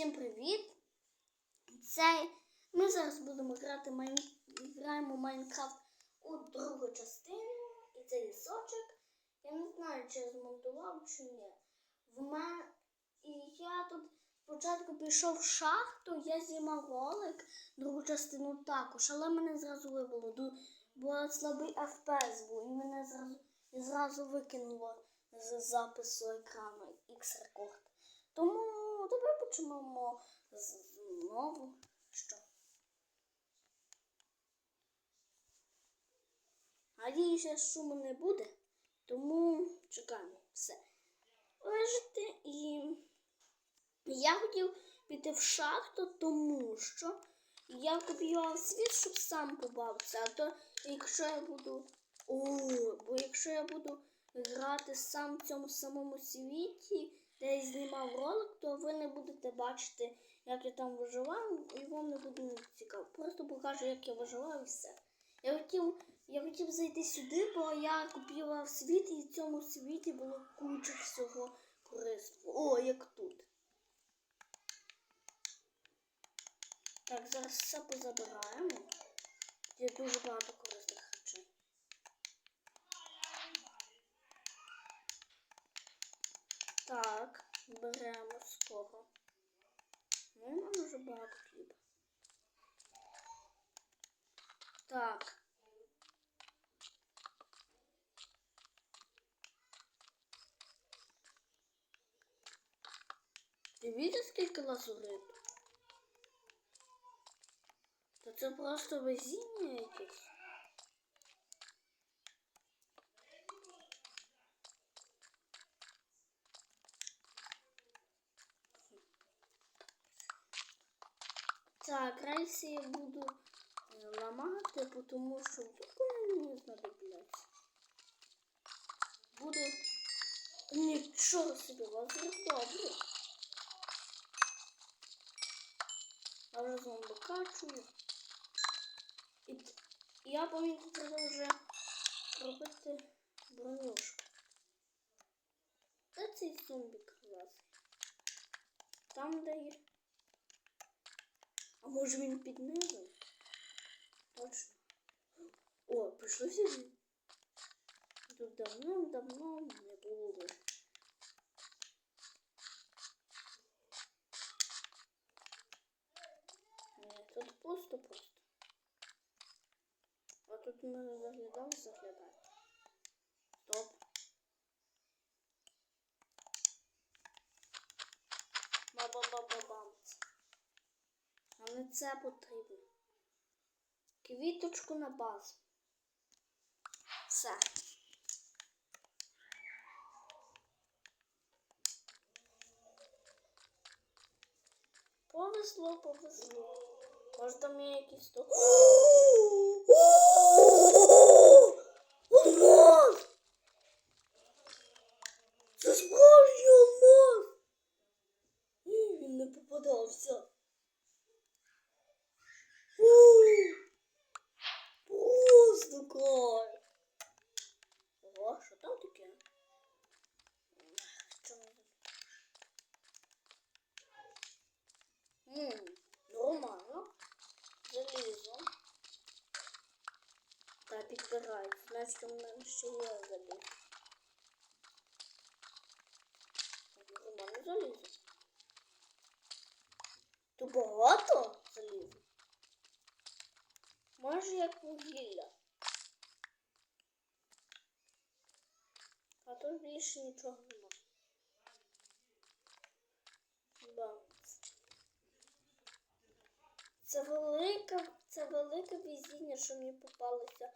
Всім привіт! Це ми зараз будемо грати майн... граємо Майнкрафт у другу частину. І це лісочок. Я не знаю, чи я змонтував чи ні. В мене і я тут спочатку пішов в шахту, я знімав ролик, другу частину також, але мене зразу вибило, бо слабий FPS був, і мене зразу, і зразу викинуло з запису екрану X рекорд. Тому давай почнемо знову. Що? Надіюся, шуму не буде, тому чекаємо все. Лежите і я хотів піти в шахту, тому що я копіював світ, щоб сам побавитися. А то якщо я буду. О, бо якщо я буду грати сам в цьому самому світі, де я знімав ролик, то ви не будете бачити, як я там виживаю, і вам не буде не цікаво. Просто покажу, як я виживаю і все. Я хотів, я хотів зайти сюди, бо я копіював світ, і в цьому світі було куча всього корисного. О, як тут. Так, зараз все позабираємо. Є дуже багато корисних Так, беремо з кого. Ну, нам дуже багато хліба. Так. Дивіться, скільки лазурит. Та це просто везіння якесь. Так, я буду е, ламати, тому що мені знадобляться. Буду нічого собі лазер добре. Я вже зомбака чую. І я помітив, треба вже робити бронюшку. Де цей зомбік влазить? Там, де є. А може він під низом? Точно. О, пішли сюди. Тут давно-давно не було. Ні, тут пусто-пусто. А тут ми заглядали, заглядали. Стоп. Це потрібно. Квіточку на базу. Все. Повезло, повезло. Може там якісь то. Алмаз! Це справжній алмаз! Ні, він не попадався. Просто кайф. Ого, що там таке? Що ми тут? Ммм, нормально. Залізо. Та підбирають. Значить, у мене ще є залізо. Нормально залізо. Тут багато заліза. Може як вугілля. А тут більше нічого нема. Бамц. Це велике, це велике везіння, що мені попалося,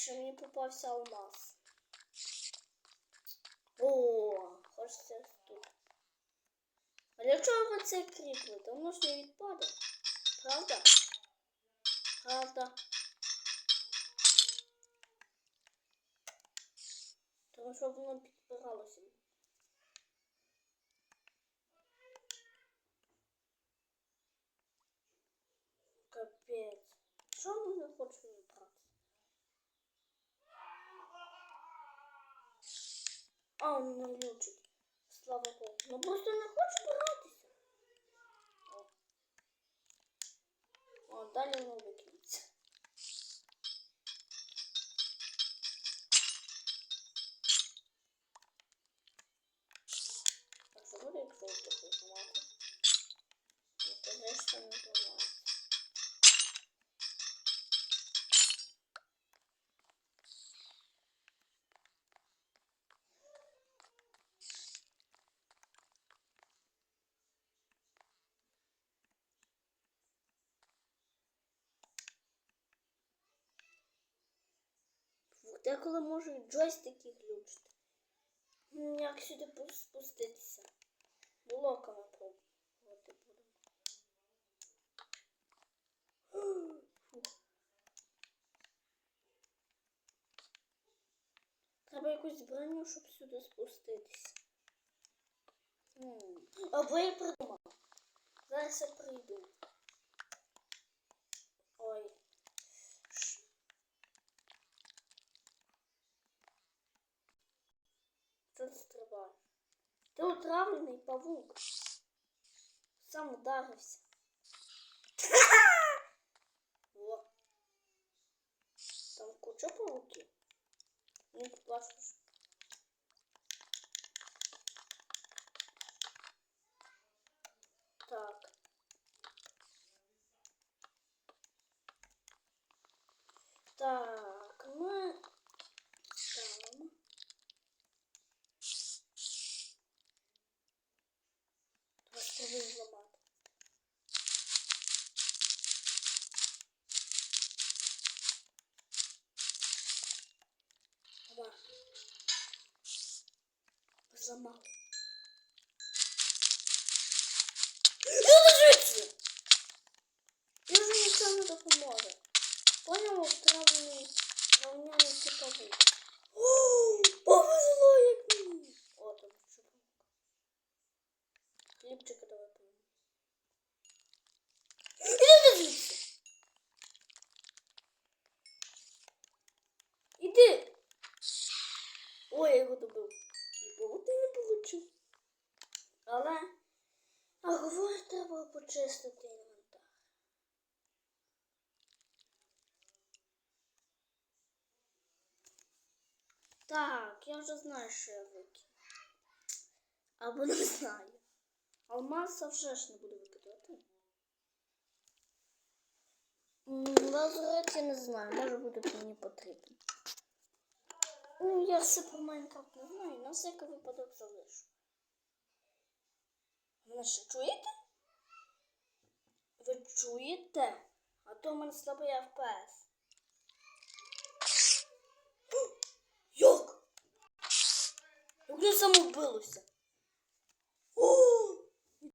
що мені попався алмаз. О, хочеться тут. А для чого ви це кріпите? Воно ж не відпаде. Правда? Правда. Тому що воно підпиралося. Капець. Що ми не Он не глючить. Слава Богу. Ну просто не хочу братися. О, О далі не викинеться. А що буде, якщо я такий? Ну, конечно, не знаю. Деколи можу і джойстики глючити. Як сюди пу- спуститися? Блоками пробувати. Фух. Треба якусь броню, щоб сюди спуститися. Або я придумав. Зараз я прийду. Стрибає. Ти отравлений павук. Сам ударився. О. Там куча павуків. Не плачеш. Равняний повезло як мені. О, там чупак. Хлібчика давай поймем. Іди. Іди. Ой, я його добив. І павути не получив. Але, а говорить, треба почистити Так, я вже знаю, що я викину. Або не знаю. Алмаз вже ж не буду викидати. Лазурет я не знаю, може буде мені потрібен. Ну, я все про Майнкрафт не знаю, на всякий випадок залишу. Ви ще чуєте? Ви чуєте? А то в мене слабий FPS. Я самовбилося? О!